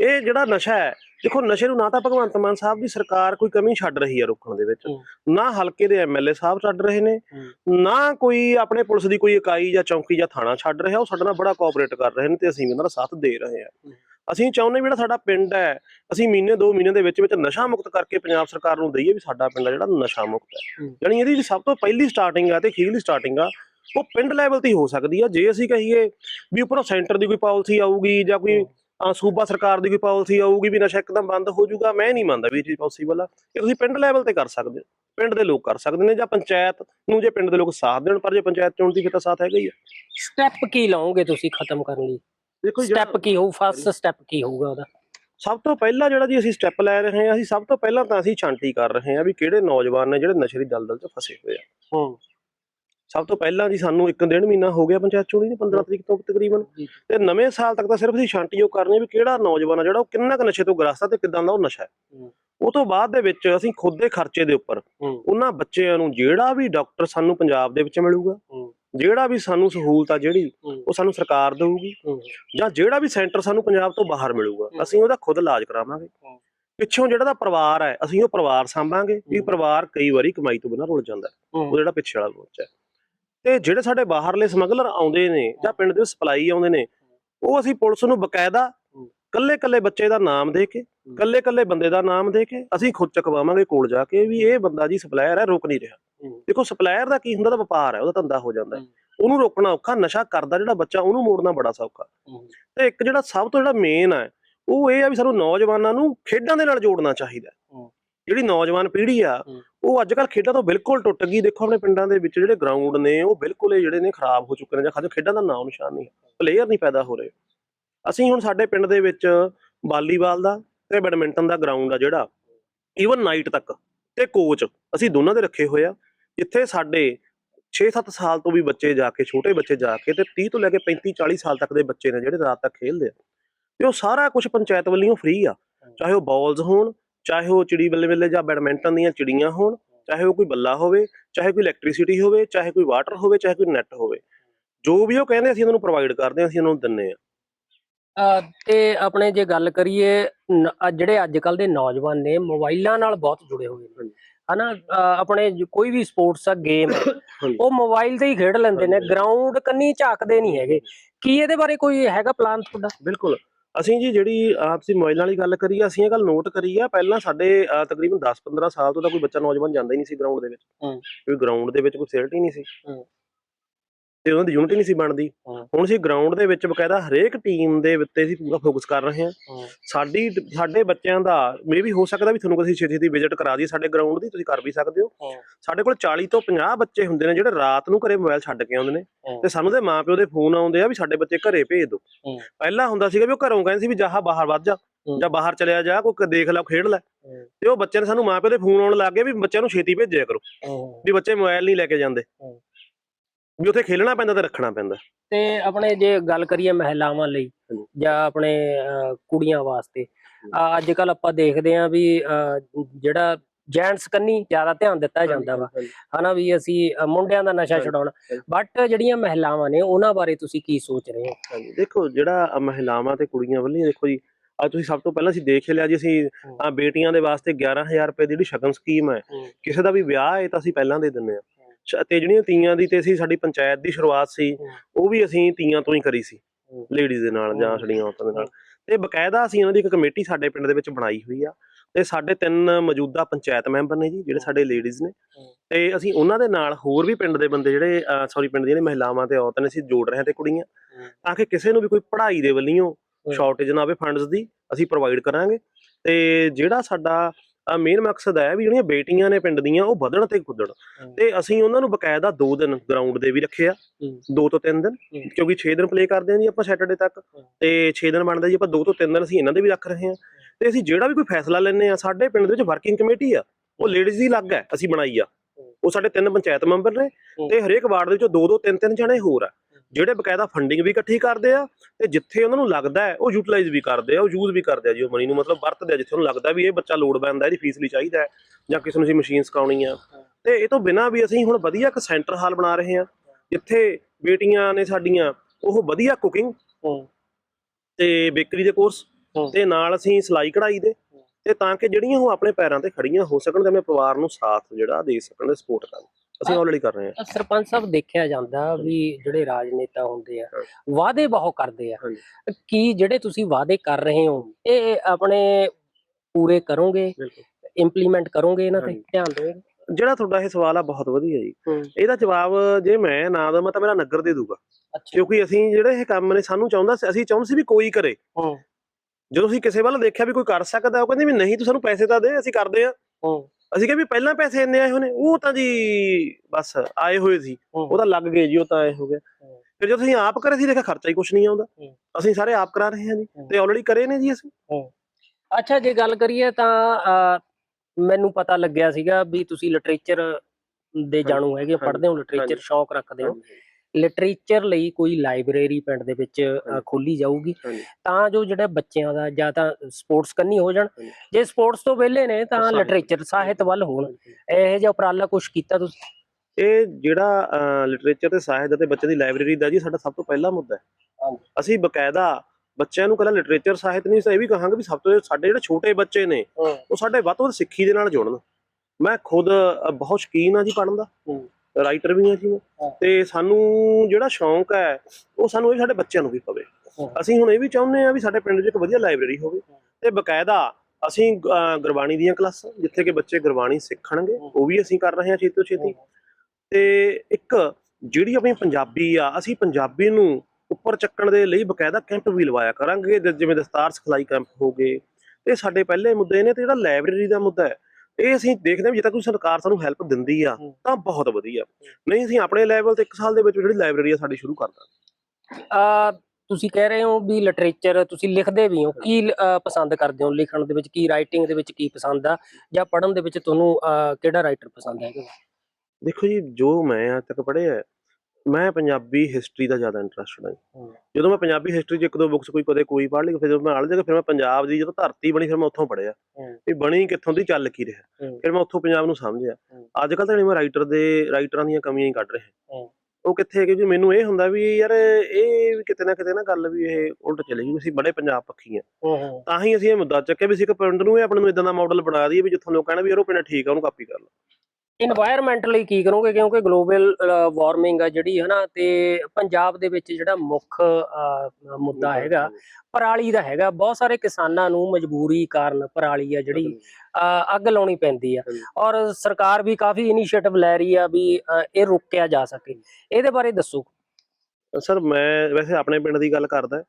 Speaker 2: ਇਹ ਜਿਹੜਾ ਨਸ਼ਾ ਹੈ ਦੇਖੋ ਨਸ਼ੇ ਨੂੰ ਨਾ ਤਾਂ ਭਗਵੰਤ ਮਾਨ ਸਾਹਿਬ ਦੀ ਸਰਕਾਰ ਕੋਈ ਕਮੀ ਛੱਡ ਰਹੀ ਹੈ ਰੋਕਣ ਦੇ ਵਿੱਚ। ਨਾ ਹਲਕੇ ਦੇ ਐਮਐਲਏ ਸਾਹਿਬ ਛੱਡ ਰਹੇ ਨੇ ਨਾ ਕੋਈ ਆਪਣੇ ਪੁਲਿਸ ਦੀ ਕੋਈ ਇਕਾਈ ਜਾਂ ਚੌਂਕੀ ਜਾਂ ਥਾਣਾ ਛੱਡ ਰਿਹਾ ਉਹ ਸਾਡੇ ਨਾਲ ਬੜਾ ਕੋਆਪਰੇਟ ਕਰ ਰਹੇ ਨੇ ਤੇ ਅਸੀਂ ਵੀ ਉਹਨਾਂ ਦਾ ਸਾਥ ਦੇ ਰਹੇ ਹਾਂ। ਅਸੀਂ ਚਾਹੁੰਦੇ ਵੀ ਜਿਹੜਾ ਸਾਡਾ ਪਿੰਡ ਹੈ ਅਸੀਂ ਮਹੀਨੇ ਦੋ ਮਹੀਨੇ ਦੇ ਵਿੱਚ ਵਿੱਚ ਨਸ਼ਾ ਮੁਕਤ ਕਰਕੇ ਪੰਜਾਬ ਸਰਕਾਰ ਨੂੰ ਦਈਏ ਵੀ ਸਾਡਾ ਪਿੰਡ ਜਿਹੜਾ ਨਸ਼ਾ ਮੁਕਤ ਹੈ। ਯਾਨੀ ਇਹਦੀ ਸਭ ਤੋਂ ਪਹਿਲੀ ਸਟਾਰਟਿੰਗ ਆ ਤੇ ਅਖੀਰਲੀ ਸਟਾਰਟਿੰਗ ਆ ਉਹ ਪਿੰਡ ਲੈਵਲ ਤੇ ਹੀ ਹੋ ਸਕਦੀ ਆ। ਜੇ ਅਸੀਂ ਕਹੀਏ ਵੀ ਉੱਪਰੋਂ ਸੈਂਟਰ ਦੀ ਕੋਈ ਪਾਲਿਸੀ ਆਊਗੀ ਜਾਂ ਕੋਈ ਸੂਬਾ ਸਰਕਾਰ ਦੀ ਕੋਈ ਪਾਲਿਸੀ ਆਊਗੀ ਵੀ ਨਸ਼ਾ ਇੱਕਦਮ ਬੰਦ ਹੋ ਜਾਊਗਾ ਮੈਂ ਨਹੀਂ ਮੰਨਦਾ ਵੀ ਇਹ ਚੀਜ਼ ਪੋਸੀਬਲ ਆ ਇਹ ਤੁਸੀਂ ਪਿੰਡ ਲੈਵਲ ਤੇ ਕਰ ਸਕਦੇ ਹੋ ਪਿੰਡ ਦੇ ਲੋਕ ਕਰ ਸਕਦੇ ਨੇ ਜਾਂ ਪੰਚਾਇਤ ਨੂੰ ਜੇ ਪਿੰਡ ਦੇ ਲੋਕ ਸਾਥ ਦੇਣ ਪਰ ਜੇ ਪੰਚਾਇਤ ਚੋਣ ਦੀ ਫਿਰ ਤਾਂ ਸਾਥ ਹੈਗਾ ਹੀ ਆ।
Speaker 1: ਸਟੈਪ ਕੀ ਲਾਓਗੇ ਤੁਸੀਂ ਖਤਮ ਕਰਨ ਲਈ?
Speaker 2: ਦੇਖੋ
Speaker 1: ਸਟੈਪ ਕੀ ਹੋਊ ਫਸਟ ਸਟੈਪ ਕੀ ਹੋਊਗਾ ਉਹਦਾ?
Speaker 2: ਸਭ ਤੋਂ ਪਹਿਲਾਂ ਜਿਹੜਾ ਜੀ ਅਸੀਂ ਸਟੈਪ ਲੈ ਰਹੇ ਹਾਂ ਅਸੀਂ ਸਭ ਤੋਂ ਪਹਿਲਾਂ ਤਾਂ ਅਸੀਂ ਛਾਂਟੀ ਕਰ ਰਹੇ ਹਾਂ ਵੀ ਕਿਹੜੇ ਨੌਜਵਾਨ ਨੇ ਜਿਹੜੇ ਨਸ਼ੇ ਦੀ ਦਲਦਲ 'ਚ ਫਸੇ ਹੋਏ ਆ।
Speaker 1: ਹੂੰ।
Speaker 2: ਸਭ ਤੋਂ ਪਹਿਲਾਂ ਜੀ ਸਾਨੂੰ ਇੱਕ ਡੇਢ ਮਹੀਨਾ ਹੋ ਗਿਆ ਪੰਚਾਇਤ ਚੋਣੀ ਦੀ 15 ਤਰੀਕ ਤੋਂ ਤਕਰੀਬਨ। ਤੇ ਨਵੇਂ ਸਾਲ ਤੱਕ ਤਾਂ ਸਿਰਫ ਅਸੀਂ ਉਹ ਕਰਨੀ ਵੀ ਕਿਹੜਾ ਨੌਜਵਾਨ ਆ ਜਿਹੜਾ ਉਹ ਕਿੰਨਾ ਕੁ ਨਸ਼ੇ ਤੋਂ ਗ੍ਰਸਤ ਆ ਤੇ ਕਿਦਾਂ ਦਾ ਉਹ ਨਸ਼ਾ ਹੈ। ਉਹ ਤੋਂ ਬਾਅਦ ਦੇ ਵਿੱਚ ਅਸੀਂ ਖੁਦ ਦੇ ਖਰਚੇ ਦੇ ਉੱਪਰ ਉਹਨਾਂ ਬੱਚਿਆਂ ਨੂੰ ਜਿਹੜਾ ਵੀ ਡਾਕਟਰ ਸਾਨੂੰ ਪੰਜਾਬ ਦੇ ਵਿੱਚ ਮਿਲੂਗਾ ਜਿਹੜਾ ਵੀ ਸਾਨੂੰ ਸਹੂਲਤ ਆ ਜਿਹੜੀ ਉਹ ਸਾਨੂੰ ਸਰਕਾਰ ਦੇਊਗੀ ਜਾਂ ਜਿਹੜਾ ਵੀ ਸੈਂਟਰ ਸਾਨੂੰ ਪੰਜਾਬ ਤੋਂ ਬਾਹਰ ਮਿਲੂਗਾ। ਅਸੀਂ ਉਹਦਾ ਖੁਦ ਇਲਾਜ ਕਰਾਵਾਂਗੇ। ਪਿੱਛੋਂ ਜਿਹੜਾ ਦਾ ਪਰਿਵਾਰ ਹੈ ਅਸੀਂ ਉਹ ਪਰਿਵਾਰ ਸਾਂਭਾਂਗੇ ਵੀ। ਪਰਿਵਾਰ ਕਈ ਵਾਰੀ ਕਮਾਈ ਤੋਂ ਬਿਨਾਂ ਰੁਲ ਜਾਂਦਾ। ਉਹ ਜਿਹੜਾ ਪਿੱਛੇ ਵਾਲਾ ਬੱਚਾ ਹੈ ਤੇ ਜਿਹੜੇ ਸਾਡੇ ਬਾਹਰਲੇ ਸਮਗਲਰ ਆਉਂਦੇ ਨੇ ਜਾਂ ਪਿੰਡ ਦੇ ਸਪਲਾਈ ਆਉਂਦੇ ਨੇ ਉਹ ਅਸੀਂ ਪੁਲਿਸ ਨੂੰ ਬਕਾਇਦਾ। ਕੱਲੇ ਕੱਲੇ ਬੱਚੇ ਦਾ ਨਾਮ ਦੇ ਕੇ ਕੱਲੇ ਕੱਲੇ ਬੰਦੇ ਦਾ ਨਾਮ ਦੇ ਕੇ ਅਸੀਂ ਖੁਦ ਚਕਵਾਵਾਂਗੇ ਕੋਲ ਜਾ ਕੇ ਵੀ ਇਹ ਬੰਦਾ ਜੀ ਸਪਲਾਇਰ ਹੈ ਰੁਕ ਨਹੀਂ ਰਿਹਾ। ਦੇਖੋ ਸਪਲਾਇਰ ਦਾ ਕੀ ਹੁੰਦਾ ਦਾ ਵਪਾਰ ਹੈ ਉਹਦਾ ਧੰਦਾ ਹੋ ਜਾਂਦਾ ਹੈ। ਉਹਨੂੰ ਰੋਕਣਾ ਔਖਾ ਨਸ਼ਾ ਕਰਦਾ ਜਿਹੜਾ ਬੱਚਾ ਉਹਨੂੰ ਮੋੜਨਾ ਬੜਾ ਸੌਖਾ ਤੇ ਇੱਕ ਜਿਹੜਾ ਸਭ ਤੋਂ ਜਿਹੜਾ ਮੇਨ ਹੈ ਉਹ ਇਹ ਆ ਵੀ ਸਾਨੂੰ ਨੌਜਵਾਨਾਂ ਨੂੰ ਖੇਡਾਂ ਦੇ ਨਾਲ ਜੋੜਨਾ ਚਾਹੀਦਾ। ਜਿਹੜੀ ਨੌਜਵਾਨ ਪੀੜ੍ਹੀ ਆ। ਉਹ ਅੱਜ ਕੱਲ ਖੇਡਾਂ ਤੋਂ ਬਿਲਕੁਲ ਟੁੱਟ ਗਈ। ਦੇਖੋ ਆਪਣੇ ਪਿੰਡਾਂ ਦੇ ਵਿੱਚ ਜਿਹੜੇ ਗਰਾਊਂਡ ਨੇ ਉਹ ਬਿਲਕੁਲ ਜਿਹੜੇ ਨੇ ਖਰਾਬ ਹੋ ਚੁੱਕੇ ਨੇ ਜਾਂ ਖਾਦੇ ਖੇਡਾਂ ਦਾ ਨਾਮ ਨਿਸ਼ਾਨ ਨਹੀਂ ਪਲੇਅਰ ਨਹੀਂ ਪੈਦਾ ਹੋ ਰਹੇ। ਅਸੀਂ ਹੁਣ ਸਾਡੇ ਪਿੰਡ ਦੇ ਵਿੱਚ ਵਾਲੀਬਾਲ ਦਾ ਤੇ ਬੈਡਮਿੰਟਨ ਦਾ ਗਰਾਊਂਡ ਆ ਜਿਹੜਾ ਈਵਨ ਨਾਈਟ ਤੱਕ ਤੇ ਕੋਚ ਅਸੀਂ ਦੋਨਾਂ ਦੇ ਰੱਖੇ ਹੋਏ ਆ। ਜਿੱਥੇ ਸਾਡੇ 6-7 ਸਾਲ ਤੋਂ ਵੀ ਬੱਚੇ ਜਾ ਕੇ ਛੋਟੇ ਬੱਚੇ ਜਾ ਕੇ ਤੇ 30 ਤੋਂ ਲੈ ਕੇ 35-40 ਸਾਲ ਤੱਕ ਦੇ ਬੱਚੇ ਨੇ ਜਿਹੜੇ ਰਾਤ ਤੱਕ ਖੇਡਦੇ ਆ। ਤੇ ਉਹ ਸਾਰਾ ਕੁਝ ਪੰਚਾਇਤ ਵੱਲੋਂ ਫ੍ਰੀ ਆ। ਚਾਹੇ ਉਹ ਬਾਲਸ ਹੋਣ ਚਾਹੇ ਉਹ ਚਿੜੀ ਬੱਲੇ ਬੱਲੇ ਜਾਂ ਬੈਡਮਿੰਟਨ ਦੀਆਂ ਚਿੜੀਆਂ ਹੋਣ ਚਾਹੇ ਉਹ ਕੋਈ ਬੱਲਾ ਹੋਵੇ ਚਾਹੇ ਕੋਈ ਇਲੈਕਟ੍ਰਿਸਿਟੀ ਹੋਵੇ ਚਾਹੇ ਕੋਈ ਵਾਟਰ ਹੋਵੇ ਚਾਹੇ ਕੋਈ ਨੈਟ ਹੋਵੇ ਜੋ ਵੀ ਉਹ ਕਹਿੰਦੇ ਅਸੀਂ ਉਹਨਾਂ ਨੂੰ ਪ੍ਰੋਵਾਈਡ ਕਰਦੇ ਹਾਂ ਅਸੀਂ ਉਹਨਾਂ ਨੂੰ ਦਿੰਨੇ ਆ
Speaker 1: ਤੇ ਆਪਣੇ ਜੇ ਗੱਲ ਕਰੀਏ ਜਿਹੜੇ ਅੱਜ ਕੱਲ ਦੇ ਨੌਜਵਾਨ ਨੇ ਮੋਬਾਈਲਾਂ ਨਾਲ ਬਹੁਤ ਜੁੜੇ ਹੋਏ ਨੇ। ਹਨਾ ਆਪਣੇ ਕੋਈ ਵੀ ਸਪੋਰਟਸ ਆ ਗੇਮ। ਉਹ ਮੋਬਾਈਲ ਤੇ ਹੀ ਖੇਡ ਲੈਂਦੇ ਨੇ। ਗਰਾਊਂਡ ਕੰਨੀ ਝਾਕਦੇ ਨਹੀਂ ਹੈਗੇ ਕੀ ਇਹਦੇ ਬਾਰੇ ਕੋਈ ਹੈਗਾ ਪਲਾਨ ਤੁਹਾਡਾ
Speaker 2: ਬਿਲਕੁਲ ਅਸੀਂ ਜੀ ਜਿਹੜੀ ਆਹ ਤੁਸੀਂ ਮੋਬਾਈਲ ਵਾਲੀ ਗੱਲ ਕਰੀ ਆ ਅਸੀਂ ਇਹ ਗੱਲ ਨੋਟ ਕਰੀ ਆ ਪਹਿਲਾਂ ਸਾਡੇ ਅਹ, ਤਕਰੀਬਨ 10-15 ਸਾਲ ਤੋਂ ਤਾਂ ਕੋਈ ਬੱਚਾ ਨੌਜਵਾਨ ਜਾਂਦਾ ਹੀ ਨਹੀਂ ਸੀ ਗਰਾਊਂਡ ਦੇ ਵਿੱਚ
Speaker 1: ਹੂੰ।
Speaker 2: ਕੋਈ ਗਰਾਊਂਡ ਦੇ ਵਿੱਚ ਕੋਈ ਫੈਸਿਲਿਟੀ ਨਹੀਂ ਸੀ
Speaker 1: ਹੂੰ।
Speaker 2: ਤੇ ਉਹਨਾਂ ਦੀ ਯੂਨਿਟੀ ਨਹੀਂ ਸੀ ਬਣਦੀ। ਹੁਣ ਅਸੀਂ ਗਰਾਊਂਡ ਦੇ ਵਿੱਚ ਬਕਾਇਦਾ ਹਰੇਕ ਟੀਮ ਦੇ ਉੱਤੇ ਅਸੀਂ ਪੂਰਾ ਫੋਕਸ ਕਰ ਰਹੇ ਹਾਂ ਸਾਡੀ ਸਾਡੇ ਬੱਚਿਆਂ ਦਾ ਮੇਬੀ ਹੋ ਸਕਦਾ ਵੀ ਤੁਹਾਨੂੰ ਕਿਸੇ ਛੇਤੀ ਦੀ ਵਿਜ਼ਿਟ ਕਰਾ ਦਈਏ ਸਾਡੇ ਗਰਾਊਂਡ ਦੀ ਤੁਸੀਂ ਕਰ ਵੀ ਸਕਦੇ ਹੋ। ਸਾਡੇ ਕੋਲ 40 ਤੋਂ 50 ਬੱਚੇ ਹੁੰਦੇ ਨੇ ਜਿਹੜੇ ਰਾਤ ਨੂੰ ਘਰੇ ਮੋਬਾਈਲ ਛੱਡ ਕੇ ਆਉਂਦੇ ਨੇ। ਤੇ ਸਾਨੂੰ ਦੇ ਮਾਪਿਓ ਦੇ ਫੋਨ ਆਉਂਦੇ ਆ ਵੀ ਸਾਡੇ ਬੱਚੇ ਘਰੇ ਭੇਜ ਦਿਓ। ਪਹਿਲਾਂ ਹੁੰਦਾ ਸੀਗਾ ਵੀ ਉਹ ਘਰੋਂ ਕਹਿੰਦੇ ਸੀ ਵੀ ਜਾਹਾ ਬਾਹਰ ਵੱਜ ਜਾ। ਜਾਂ ਬਾਹਰ ਚਲਿਆ ਜਾ ਕੋਈ ਦੇਖ ਲੈ ਖੇਡ ਲੈ। ਤੇ ਉਹ ਬੱਚੇ ਨੇ ਸਾਨੂੰ ਮਾਪਿਓ ਦੇ ਫੋਨ ਆਉਣ ਲੱਗ ਗਏ ਵੀ ਬੱਚਿਆਂ ਨੂੰ ਛੇਤੀ ਭੇਜਿਆ ਕਰੋ ਵੀ ਬੱਚੇ ਮੋਬਾਈਲ ਨਹੀਂ ਲੈ ਕੇ ਜਾਂਦੇ। ਵੀ ਉੱਥੇ ਖੇਲਣਾ ਪੈਂਦਾ ਤੇ ਰੱਖਣਾ ਪੈਂਦਾ।
Speaker 1: ਤੇ ਆਪਣੇ ਜੇ ਗੱਲ ਕਰੀਏ ਮਹਿਲਾਵਾਂ ਲਈ। ਜਾਂ ਆਪਣੇ ਕੁੜੀਆਂ ਵਾਸਤੇ ਅੱਜ ਕੱਲ ਆਪਾਂ ਦੇਖਦੇ ਆਂ ਵੀ ਜਿਹੜਾ ਜੈਂਟਸ ਕੰਨੀ ਜ਼ਿਆਦਾ ਧਿਆਨ ਦਿੱਤਾ ਜਾਂਦਾ ਵਾ। ਹਨਾ ਵੀ ਅਸੀਂ ਮੁੰਡਿਆਂ ਦਾ ਨਸ਼ਾ ਛਡਾਉਣਾ। ਬਟ ਜਿਹੜੀਆਂ ਮਹਿਲਾਵਾਂ ਨੇ ਉਹਨਾਂ ਬਾਰੇ ਤੁਸੀਂ ਕੀ ਸੋਚ ਰਹੇ ਹੋ?
Speaker 2: ਦੇਖੋ ਜਿਹੜਾ ਮਹਿਲਾਵਾਂ ਤੇ ਕੁੜੀਆਂ ਵੱਲੋਂ ਦੇਖੋ ਜੀ ਅੱਜ ਤੁਸੀਂ ਸਭ ਤੋਂ ਪਹਿਲਾਂ ਅਸੀਂ ਦੇਖ ਲਿਆ ਜੀ ਅਸੀਂ ਬੇਟੀਆਂ ਦੇ ਵਾਸਤੇ 11000 ਰੁਪਏ ਦੀ ਜਿਹੜੀ ਸ਼ਗਨ ਸਕੀਮ ਹੂੰ। ਕਿਸੇ ਦਾ ਵੀ ਵਿਆਹ ਹੈ ਤਾਂ ਅਸੀਂ ਪਹਿਲਾਂ ਦੇ ਦਿੰਨੇ ਆ ਤੇ ਜਿਹੜੀਆਂ ਤੀਆਂ ਦੀ ਤੇ ਅਸੀਂ ਸਾਡੀ ਪੰਚਾਇਤ ਦੀ ਸ਼ੁਰੂਆਤ ਸੀ। ਉਹ ਵੀ ਅਸੀਂ ਤੀਆਂ ਤੋਂ ਹੀ ਕਰੀ ਸੀ। ਲੇਡੀਜ਼ ਦੇ ਨਾਲ ਜਾਂ। ਸਾਡੀਆਂ ਔਰਤਾਂ ਦੇ ਨਾਲ ਤੇ ਬਕਾਇਦਾ ਅਸੀਂ ਉਹਨਾਂ ਦੀ ਇੱਕ ਕਮੇਟੀ ਸਾਡੇ ਪਿੰਡ ਦੇ ਵਿੱਚ ਬਣਾਈ ਹੋਈ ਆ ਤੇ ਸਾਡੇ ਤਿੰਨ ਮੌਜੂਦਾ ਪੰਚਾਇਤ ਮੈਂਬਰ ਨੇ ਜੀ ਜਿਹੜੇ ਸਾਡੇ ਲੇਡੀਜ਼ ਨੇ। ਤੇ ਅਸੀਂ ਉਹਨਾਂ ਦੇ ਨਾਲ ਹੋਰ ਵੀ ਪਿੰਡ ਦੇ ਬੰਦੇ ਜਿਹੜੇ ਸੌਰੀ ਪਿੰਡ ਦੀਆਂ ਮਹਿਲਾਵਾਂ ਤੇ ਔਰਤਾਂ ਨੇ ਅਸੀਂ ਜੋੜ ਰਹੇ ਹਾਂ ਤੇ ਕੁੜੀਆਂ। ਤਾਂ ਕਿ ਕਿਸੇ ਨੂੰ ਵੀ ਕੋਈ ਪੜ੍ਹਾਈ ਦੇ ਵੱਲੋਂ ਸ਼ਾਰਟੇਜ ਨਾ ਆਵੇ ਫੰਡਸ ਦੀ ਅਸੀਂ ਪ੍ਰੋਵਾਈਡ ਕਰਾਂਗੇ ਤੇ ਜਿਹੜਾ ਸਾਡਾ ਮੇਨ ਮਕਸਦ ਹੈ ਵੀ ਜਿਹੜੀਆਂ ਬੇਟੀਆਂ ਨੇ ਪਿੰਡ ਦੀਆਂ ਉਹ ਵਧਣ ਤੇ ਕੁੱਦਣ
Speaker 1: ਹੂੰ।
Speaker 2: ਤੇ ਅਸੀਂ ਉਹਨਾਂ ਨੂੰ ਬਕਾਇਦਾ 2 ਦਿਨ ਗਰਾਊਂਡ ਦੇ ਵੀ ਰੱਖੇ ਆ।
Speaker 1: ਹੂੰ।
Speaker 2: 2 ਤੋਂ 3 ਦਿਨ। ਕਿਉਂਕਿ 6 ਦਿਨ ਪਲੇ ਕਰਦੇ ਹਾਂ ਜੀ ਆਪਾਂ ਸੈਟਰਡੇ ਤੱਕ। ਤੇ 6 ਦਿਨ ਬਣਦਾ ਜੀ ਆਪਾਂ 2 ਤੋਂ 3 ਦਿਨ ਅਸੀਂ ਇਹਨਾਂ ਦੇ ਵੀ ਰੱਖ ਰਹੇ ਹਾਂ। ਤੇ ਅਸੀਂ ਜਿਹੜਾ ਵੀ ਕੋਈ ਫੈਸਲਾ ਲੈਣੇ ਆ ਸਾਡੇ ਪਿੰਡ ਦੇ ਵਿੱਚ ਵਰਕਿੰਗ ਕਮੇਟੀ ਆ ਉਹ ਲੇਡੀਜ਼ ਦੀ ਅਲੱਗ ਹੈ ਅਸੀਂ ਬਣਾਈ ਆ। ਉਹ ਸਾਡੇ ਤਿੰਨ ਪੰਚਾਇਤ ਮੈਂਬਰ ਨੇ। ਤੇ ਹਰੇਕ ਵਾਰਡ ਦੇ ਵਿੱਚੋਂ ਦੋ ਦੋ ਤਿੰਨ ਤਿੰਨ ਜਣੇ ਹੋਰ ਆ। ਜਿਹੜੇ ਬਕਾਇਦਾ ਫੰਡਿੰਗ ਵੀ ਇਕੱਠੀ ਕਰਦੇ ਆ ਤੇ ਜਿੱਥੇ ਉਹਨਾਂ ਨੂੰ ਲੱਗਦਾ ਹੈ ਉਹ ਯੂਟਿਲਾਈਜ਼ ਵੀ ਕਰਦੇ ਆ ਉਹ ਯੂਜ਼ ਵੀ ਕਰਦੇ ਆ ਜੀ ਉਹ ਮਨੀ ਨੂੰ ਮਤਲਬ ਵਰਤਦੇ ਆ ਜਿੱਥੇ ਉਹਨੂੰ ਲੱਗਦਾ ਵੀ ਇਹ ਬੱਚਾ ਲੋੜ ਪੈਂਦਾ ਇਹਦੀ ਫੀਸ ਲਈ ਚਾਹੀਦਾ ਜਾਂ ਕਿਸੇ ਨੂੰ ਅਸੀਂ ਮਸ਼ੀਨ ਸਿਖਾਉਣੀ ਆ ਤੇ ਇਹ ਤੋਂ ਬਿਨਾਂ ਵੀ ਅਸੀਂ ਹੁਣ ਵਧੀਆ ਇੱਕ ਸੈਂਟਰ ਹਾਲ ਬਣਾ ਰਹੇ ਹਾਂ ਜਿੱਥੇ ਬੇਟੀਆਂ ਨੇ ਸਾਡੀਆਂ ਉਹ ਵਧੀਆ ਕੁਕਿੰਗ ਤੇ ਬੇਕਰੀ ਦੇ ਕੋਰਸ। ਤੇ ਨਾਲ ਅਸੀਂ ਸਿਲਾਈ ਕਢਾਈ ਦੇ ਤੇ ਤਾਂ ਕਿ ਜਿਹੜੀਆਂ ਉਹ ਆਪਣੇ ਪੈਰਾਂ ਤੇ ਖੜੀਆਂ ਹੋ ਸਕਣ ਤੇ ਆਪਣੇ ਪਰਿਵਾਰ ਨੂੰ ਸਾਥ ਜਿਹੜਾ ਦੇ ਸਕਣ ਤੇ ਸਪੋਰਟ ਕਰਨ। ਅਸੀਂ ਆਲਰੇਡੀ ਕਰ ਰਹੇ ਹਾਂ।
Speaker 1: ਸਰਪੰਚ ਸਾਹਿਬ ਦੇਖਿਆ ਜਾਂਦਾ ਵੀ ਜਿਹੜੇ ਰਾਜਨੇਤਾ ਹੁੰਦੇ ਆ। ਵਾਅਦੇ ਬਹੁਤ ਕਰਦੇ ਆ। ਕੀ ਜਿਹੜੇ ਤੁਸੀਂ ਵਾਅਦੇ ਕਰ ਰਹੇ ਹੋ ਇਹ ਆਪਣੇ ਪੂਰੇ ਕਰੋਗੇ? ਇੰਪਲੀਮੈਂਟ ਕਰੋਗੇ ਇਹਨਾਂ ਤੇ। ਧਿਆਨ ਦਿਓਗੇ
Speaker 2: ਜਿਹੜਾ ਤੁਹਾਡਾ ਇਹ ਸਵਾਲ ਆ ਬਹੁਤ ਵਧੀਆ ਜੀ। ਇਹਦਾ ਜਵਾਬ ਜੇ ਮੈਂ ਨਾ ਦਵਾਂ ਤਾਂ ਮੇਰਾ ਨਗਰ ਦੇ ਦੂਗਾ। ਕਿਉਂਕਿ ਅਸੀਂ ਜਿਹੜੇ ਇਹ ਕੰਮ ਨੇ ਸਾਨੂੰ ਚਾਹੁੰਦਾ ਅਸੀਂ ਚਾਹੁੰਦੇ ਸੀ ਵੀ ਕੋਈ ਕਰੇ। ਜਦੋਂ ਅਸੀਂ ਕਿਸੇ ਵੱਲ ਦੇਖਿਆ ਵੀ ਕੋਈ ਕਰ ਸਕਦਾ ਉਹ ਕਹਿੰਦੇ ਵੀ ਨਹੀਂ ਤੂੰ ਸਾਨੂੰ ਪੈਸੇ ਤਾਂ ਦੇ ਅਸੀਂ ਕਰਦੇ ਆ
Speaker 1: ਹੂੰ।
Speaker 2: ਅਸੀਂ ਕਿਹਾ ਵੀ ਪਹਿਲਾਂ ਪੈਸੇ ਇੰਨੇ ਆਏ ਨੇ ਉਹ ਤਾਂ ਜੀ ਬਸ ਆਏ ਹੋਏ ਸੀ। ਉਹ ਤਾਂ ਲੱਗ ਗਏ ਜੀ ਉਹ ਤਾਂ ਆਏ ਹੋ
Speaker 1: ਹੂੰ।
Speaker 2: ਫਿਰ ਜਦੋਂ ਅਸੀਂ ਆਪ ਕਰੇ ਸੀ ਦੇਖਿਆ ਖਰਚਾ ਹੀ ਕੁਝ ਨਹੀਂ ਆਉਂਦਾ। ਅਸੀਂ ਸਾਰੇ ਆਪ ਕਰਾ ਰਹੇ ਹਾਂ ਜੀ। ਤੇ ਆਲਰੇਡੀ ਕਰੇ ਨੇ ਜੀ ਅਸੀਂ
Speaker 1: ਅੱਛਾ ਜੇ ਗੱਲ ਕਰੀਏ ਤਾਂ ਮੈਨੂੰ ਪਤਾ ਲੱਗਿਆ ਸੀਗਾ ਵੀ ਤੁਸੀਂ ਲਿਟਰੇਚਰ ਦੇ ਜਾਣੂ ਹੈਗੇ ਪੜ੍ਹਦੇ ਹੋ ਲਿਟਰੇਚਰ। ਸ਼ੌਕ ਰੱਖਦੇ ਹੋ ਲਿਟਰੇਚਰ ਲਈ ਕੋਈ ਲਾਇਬ੍ਰੇਰੀ ਪਿੰਡ ਦੇ ਵਿੱਚ। ਖੋਲੀ ਜਾਊਗੀ। ਤਾਂ ਜੋ ਜਿਹੜੇ ਬੱਚਿਆਂ ਦਾ ਜਾਂ ਤਾਂ ਸਪੋਰਟਸ ਕੰਨੀ ਹੋ ਜਾਣ। ਜੇ ਸਪੋਰਟਸ ਤੋਂ ਵਿਹਲੇ ਨੇ ਤਾਂ। ਲਿਟਰੇਚਰ ਸਾਹਿਤ ਵੱਲ ਹੋਣ ਇਹੋ ਜਿਹਾ ਉਪਰਾਲਾ ਕੁਝ ਕੀਤਾ ਤੁਸੀਂ
Speaker 2: ਇਹ ਜਿਹੜਾ ਲਿਟਰੇਚਰ ਤੇ ਸਾਹਿਤ ਅਤੇ ਬੱਚੇ ਦੀ ਲਾਇਬ੍ਰੇਰੀ ਦਾ ਜੀ ਸਾਡਾ ਸਭ ਤੋਂ ਪਹਿਲਾ ਮੁੱਦਾ ਹੈ। ਅਸੀਂ ਬਕਾਇਦਾ ਬੱਚਿਆਂ ਨੂੰ ਕੱਲਾ ਲਿਟਰੇਚਰ ਸਾਹਿਤ ਨਹੀਂ ਇਹ ਵੀ ਕਹਾਂਗੇ ਵੀ ਸਭ ਤੋਂ ਸਾਡੇ ਜਿਹੜੇ ਛੋਟੇ ਬੱਚੇ ਨੇ ਉਹ ਸਾਡੇ ਵੱਧ ਤੋਂ ਵੱਧ ਸਿੱਖੀ ਦੇ ਨਾਲ ਜੁੜਨ ਮੈਂ ਖੁਦ ਬਹੁਤ ਸ਼ੌਕੀਨ ਆ ਜੀ ਪੜਨ ਦਾ। ਰਾਈਟਰ ਵੀ ਆ ਜੀ ਮੈਂ।
Speaker 1: ਹਾਂ।
Speaker 2: ਤੇ ਸਾਨੂੰ ਜਿਹੜਾ ਸ਼ੌਂਕ ਹੈ ਉਹ ਸਾਨੂੰ ਇਹ ਸਾਡੇ ਬੱਚਿਆਂ ਨੂੰ ਵੀ ਪਵੇ।
Speaker 1: ਹਾਂ।
Speaker 2: ਅਸੀਂ ਹੁਣ ਇਹ ਵੀ ਚਾਹੁੰਦੇ ਆ ਵੀ ਸਾਡੇ ਪਿੰਡ 'ਚ ਇੱਕ ਵਧੀਆ ਲਾਇਬ੍ਰੇਰੀ ਹੋਵੇ। ਤੇ ਬਕਾਇਦਾ ਅਸੀਂ ਗੁਰਬਾਣੀ ਦੀਆਂ ਕਲਾਸਾਂ ਜਿੱਥੇ ਕਿ ਬੱਚੇ ਗੁਰਬਾਣੀ ਸਿੱਖਣਗੇ
Speaker 1: ਹਾਂ।
Speaker 2: ਉਹ ਵੀ ਅਸੀਂ ਕਰ ਰਹੇ ਹਾਂ ਛੇਤੀ ਤੋਂ ਛੇਤੀ ਤੇ ਇੱਕ ਜਿਹੜੀ ਆਪਣੀ ਪੰਜਾਬੀ ਆ ਅਸੀਂ ਪੰਜਾਬੀ ਨੂੰ ਉੱਪਰ ਚੱਕਣ ਦੇ ਲਈ ਬਕਾਇਦਾ ਕੈਂਪ ਵੀ ਲਵਾਇਆ ਕਰਾਂਗੇ। ਜਿਵੇਂ ਦਸਤਾਰ ਸਿਖਲਾਈ ਕੈਂਪ ਹੋ ਗਏ। ਇਹ ਸਾਡੇ ਪਹਿਲੇ ਮੁੱਦੇ ਨੇ ਤੇ ਜਿਹੜਾ ਲਾਇਬ੍ਰੇਰੀ ਦਾ ਮੁੱਦਾ ਹੈ ਇਹ ਅਸੀਂ ਦੇਖਦੇ ਹਾਂ ਜੇ ਤਾਂ ਕੋਈ ਸਰਕਾਰ ਸਾਨੂੰ ਹੈਲਪ ਦਿੰਦੀ ਆ। ਤਾਂ ਬਹੁਤ ਵਧੀਆ। ਨਹੀਂ ਅਸੀਂ ਆਪਣੇ ਲੈਵਲ ਤੇ ਇੱਕ ਸਾਲ ਦੇ ਵਿੱਚ ਜਿਹੜੀ ਲਾਇਬ੍ਰੇਰੀ ਆ ਸਾਡੀ ਸ਼ੁਰੂ ਕਰ ਦਾਂਗੇ।
Speaker 1: ਅਹ, ਤੁਸੀਂ ਕਹਿ ਰਹੇ ਹੋ ਵੀ ਲਿਟਰੇਚਰ ਤੁਸੀਂ ਲਿਖਦੇ ਵੀ ਹੋ ਕੀ ਪਸੰਦ ਕਰਦੇ ਹੋ? ਲਿਖਣ ਦੇ ਵਿੱਚ ਕੀ ਰਾਈਟਿੰਗ ਦੇ ਵਿੱਚ ਕੀ ਪਸੰਦ ਆ? ਜਾਂ ਪੜ੍ਹਨ ਦੇ ਵਿੱਚ ਤੁਹਾਨੂੰ ਕਿਹੜਾ ਰਾਈਟਰ ਪਸੰਦ ਹੈਗਾ?
Speaker 2: ਦੇਖੋ ਜੀ ਜੋ ਮੈਂ ਅੱਜ ਤੱਕ ਪੜ੍ਹਿਆ ਹੈ, ਮੈਂ ਪੰਜਾਬੀ ਹਿਸਟਰੀ ਦਾ ਜ਼ਿਆਦਾ ਇੰਟਰਸਟਡ ਹਾਂ। ਜਦੋਂ ਮੈਂ ਪੰਜਾਬੀ ਹਿਸਟਰੀ 'ਚ ਇੱਕ ਦੋ ਬੁੱਕਸ ਕੋਈ ਕਦੇ ਕੋਈ ਪੜ੍ਹ ਲਈ ਫਿਰ ਜਦੋਂ ਮੈਂ ਆਲ ਜਗ੍ਹਾ ਫਿਰ ਮੈਂ ਪੰਜਾਬ ਦੀ ਜਦੋਂ ਧਰਤੀ ਬਣੀ ਫਿਰ ਮੈਂ ਉੱਥੋਂ ਪੜ੍ਹਿਆ। ਵੀ ਬਣੀ ਕਿੱਥੋਂ ਦੀ ਚੱਲ ਕੀ ਰਿਹਾ। ਫਿਰ ਮੈਂ ਉੱਥੋਂ ਪੰਜਾਬ ਨੂੰ ਸਮਝਿਆ। ਅੱਜ ਕੱਲ੍ਹ ਤਾਂ ਨਹੀਂ ਮੈਂ ਰਾਈਟਰ ਦੇ ਰਾਈਟਰਾਂ ਦੀਆਂ ਕਮੀਆਂ ਹੀ ਕੱਢ ਰਿਹਾ। ਉਹ ਕਿੱਥੇ ਕਿ ਜੀ ਮੈਨੂੰ ਇਹ ਹੁੰਦਾ ਵੀ ਯਾਰ ਇਹ ਵੀ ਕਿਤੇ ਨਾ ਕਿਤੇ ਨਾ ਗੱਲ ਵੀ ਇਹ ਉਲਟ ਚਲੇ ਗਈ ਅਸੀਂ ਬੜੇ ਪੰਜਾਬ ਪੱਖੀ ਆ ਤਾਂ ਹੀ ਅਸੀਂ ਇਹ ਮੁੱਦਾ ਚੱਕਿਆ ਵੀ ਅਸੀਂ ਇੱਕ ਪਿੰਡ ਨੂੰ ਇਹ ਆਪਣੇ ਨੂੰ ਇਦਾਂ ਦਾ ਮਾਡਲ ਬਣਾ ਦਈਏ ਵੀ ਜਿੱਥੋਂ ਲੋਕ ਕਹਿਣ ਵੀ ਯਾਰ ਉਹ ਪਿੰਡ ਠੀਕ ਆ ਉਹਨੂੰ ਕਾਪੀ ਕਰ ਲਓ
Speaker 1: ਇਨਵਾਇਰਨਮੈਂਟ ਲਈ ਕੀ ਕਰੋਗੇ? ਕਿਉਂਕਿ ਗਲੋਬਲ ਵਾਰਮਿੰਗ ਆ ਜਿਹੜੀ ਹੈ ਨਾ ਤੇ ਪੰਜਾਬ ਦੇ ਵਿੱਚ ਜਿਹੜਾ ਮੁੱਖ ਮੁੱਦਾ ਹੈਗਾ ਪਰਾਲੀ ਦਾ ਹੈਗਾ। ਬਹੁਤ ਸਾਰੇ ਕਿਸਾਨਾਂ ਨੂੰ ਮਜਬੂਰੀ ਕਾਰਨ ਪਰਾਲੀ ਆ ਜਿਹੜੀ ਅੱਗ ਲਾਉਣੀ ਪੈਂਦੀ ਆ। ਔਰ ਸਰਕਾਰ ਵੀ ਕਾਫੀ ਇਨੀਸ਼ੀਏਟਿਵ ਲੈ ਰਹੀ ਆ ਵੀ ਇਹ ਰੋਕਿਆ ਜਾ ਸਕੇ। ਇਹਦੇ ਬਾਰੇ ਦੱਸੋ।
Speaker 2: ਸਰ ਮੈਂ ਵੈਸੇ ਆਪਣੇ ਪਿੰਡ ਦੀ ਗੱਲ ਕਰਦਾ।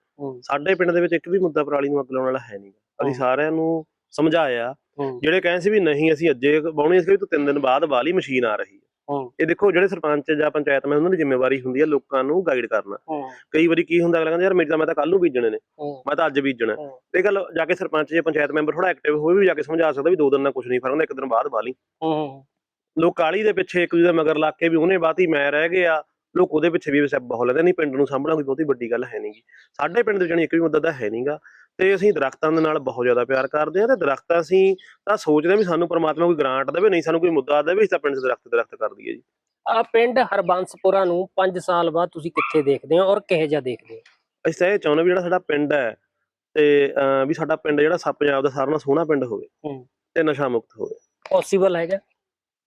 Speaker 2: ਸਾਡੇ ਪਿੰਡ ਦੇ ਵਿੱਚ ਇੱਕ ਵੀ ਮੁੱਦਾ ਪਰਾਲੀ ਨੂੰ ਅੱਗ ਲਾਉਣ ਵਾਲਾ ਹੈ ਨਹੀਂ ਅਸੀਂ। ਸਾਰਿਆਂ ਨੂੰ ਸਮਝਾਇਆ ਜਿਹੜੇ ਕਹਿੰਦੇ ਸੀ ਵੀ ਨਹੀਂ ਅਸੀਂ ਅੱਜੇ ਬਾਉਣੀ ਸੀ ਤੂੰ ਤਿੰਨ ਦਿਨ ਬਾਅਦ ਵਾਲੀ ਮਸ਼ੀਨ ਆ ਰਹੀ ਹੈ। ਇਹ ਦੇਖੋ ਜਿਹੜੇ ਸਰਪੰਚ ਜਾਂ ਪੰਚਾਇਤ ਮੈਂ ਉਹਨਾਂ ਦੀ ਜ਼ਿੰਮੇਵਾਰੀ ਹੁੰਦੀ ਹੈ ਲੋਕਾਂ ਨੂੰ ਗਾਈਡ ਕਰਨਾ। ਕਈ ਵਾਰੀ ਕੀ ਹੁੰਦਾ ਅਗਲਾ ਕਹਿੰਦਾ ਯਾਰ ਮੇਰੀ ਤਾਂ ਮੈਂ ਤਾਂ ਕੱਲ ਨੂੰ ਬੀਜਣੇ ਨੇ। ਮੈਂ ਤਾਂ ਅੱਜ ਬੀਜਣਾ। ਇਹ ਗੱਲ ਜਾ ਕੇ ਸਰਪੰਚ ਜਾਂ ਪੰਚਾਇਤ ਮੈਂਬਰ ਥੋੜਾ ਐਕਟਿਵ ਹੋਵੇ ਵੀ ਜਾ ਕੇ ਸਮਝਾ ਸਕਦਾ ਵੀ ਦੋ ਦਿਨ ਨਾਲ ਕੁਝ ਨਹੀਂ ਫ਼ਰਕ ਹੁੰਦਾ ਇੱਕ ਦਿਨ ਬਾਅਦ ਵਾਲੀ। ਲੋਕ ਕਾਲੀ ਦੇ ਪਿੱਛੇ ਇੱਕ ਦੂਜੇ ਦੇ ਮਗਰ ਲੱਗ ਕੇ ਵੀ ਉਹਨੇ ਬਾਤੀ ਮੈਂ ਰਹਿ ਗਿਆ। ਲੋਕ ਉਹਦੇ ਪਿੱਛੇ ਵੀ ਬਹੁਤ ਲੈਂਦੇ ਨਹੀਂ ਪਿੰਡ ਨੂੰ ਸਾਂਭਣਾ ਕੋਈ ਬਹੁਤੀ ਵੱਡੀ ਗੱਲ ਹੈ ਨਹੀਂਗੀ ਸਾਡੇ ਪਿੰਡ ਦੇ ਜਾਨੀ ਇੱਕ ਵੀ ਮੁੱਦਾ ਤਾਂ ਹੈ ਨਹੀਂਗਾ ਤੇ ਅਸੀਂ ਦਰਖਤਾਂ ਦੇ ਨਾਲ ਬਹੁਤ ਜ਼ਿਆਦਾ ਪਿਆਰ ਕਰਦੇ ਹਾਂ ਤੇ ਦਰਖਤਾਂ ਅਸੀਂ ਤਾਂ ਸੋਚਦੇ ਵੀ ਸਾਨੂੰ ਪਰਮਾਤਮਾ ਕੋਈ ਗ੍ਰਾਂਟ ਦੇਵੇ ਨਹੀਂ ਸਾਨੂੰ ਕੋਈ ਮੁੱਦਾ ਦੇਵੇ ਅਸੀਂ ਤਾਂ ਪਿੰਡ 'ਚ ਦਰਖਤ ਦਰਖਤ ਕਰ ਦਈਏ ਜੀ।
Speaker 1: ਆ ਪਿੰਡ ਹਰਬੰਸਪੁਰਾ ਨੂੰ 5 ਸਾਲ ਬਾਅਦ ਤੁਸੀਂ ਕਿੱਥੇ ਦੇਖਦੇ ਹੋ ਔਰ ਕਿਹੋ ਜਿਹਾ ਦੇਖਦੇ ਹੋ?
Speaker 2: ਅਸੀਂ ਤਾਂ ਇਹ ਚਾਹੁੰਦੇ ਵੀ ਜਿਹੜਾ ਸਾਡਾ ਪਿੰਡ ਹੈ ਤੇ ਵੀ ਸਾਡਾ ਪਿੰਡ ਜਿਹੜਾ ਸਭ ਪੰਜਾਬ ਦਾ ਸਾਰਿਆਂ ਨਾਲੋਂ ਸੋਹਣਾ ਪਿੰਡ ਹੋਵੇ। ਤੇ ਨਸ਼ਾ ਮੁਕਤ ਹੋਵੇ।
Speaker 1: ਪੋਸੀਬਲ ਹੈਗਾ?